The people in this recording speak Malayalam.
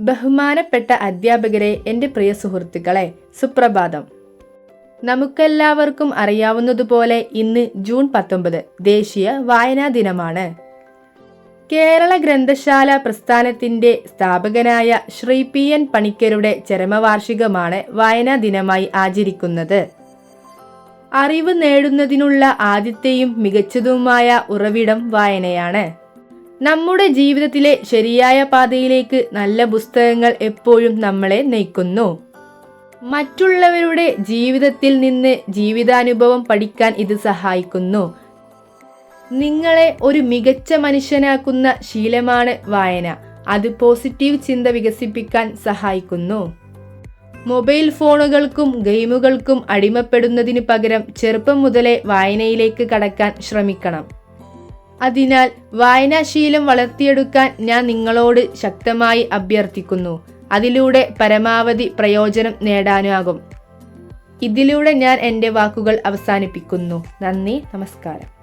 ബഹുമാനപ്പെട്ട അധ്യാപകരെ എന്റെ പ്രിയ സുഹൃത്തുക്കളെ സുപ്രഭാതം. നമുക്കെല്ലാവർക്കും അറിയാവുന്നതുപോലെ ഇന്ന് ജൂൺ പത്തൊമ്പത് ദേശീയ വായനാ ദിനമാണ്. കേരള ഗ്രന്ഥശാല പ്രസ്ഥാനത്തിന്റെ സ്ഥാപകനായ ശ്രീ പി എൻ പണിക്കരുടെ ചരമവാർഷികമാണ് വായനാ ദിനമായി ആചരിക്കുന്നത്. അറിവ് നേടുന്നതിനുള്ള ആദ്യത്തെയും മികച്ചതുമായ ഉറവിടം വായനയാണ്. നമ്മുടെ ജീവിതത്തിലെ ശരിയായ പാതയിലേക്ക് നല്ല പുസ്തകങ്ങൾ എപ്പോഴും നമ്മളെ നയിക്കുന്നു. മറ്റുള്ളവരുടെ ജീവിതത്തിൽ നിന്ന് ജീവിതാനുഭവം പഠിക്കാൻ ഇത് സഹായിക്കുന്നു. നിങ്ങളെ ഒരു മികച്ച മനുഷ്യനാക്കുന്ന ശീലമാണ് വായന. അത് പോസിറ്റീവ് ചിന്ത വികസിപ്പിക്കാൻ സഹായിക്കുന്നു. മൊബൈൽ ഫോണുകൾക്കും ഗെയിമുകൾക്കും അടിമപ്പെടുന്നതിന് പകരം ചെറുപ്പം മുതലേ വായനയിലേക്ക് കടക്കാൻ ശ്രമിക്കണം. അതിനാൽ വായനാശീലം വളർത്തിയെടുക്കാൻ ഞാൻ നിങ്ങളോട് ശക്തമായി അഭ്യർത്ഥിക്കുന്നു. അതിലൂടെ പരമാവധി പ്രയോജനം നേടാനാകും. ഇതിലൂടെ ഞാൻ എന്റെ വാക്കുകൾ അവസാനിപ്പിക്കുന്നു. നന്ദി നമസ്കാരം.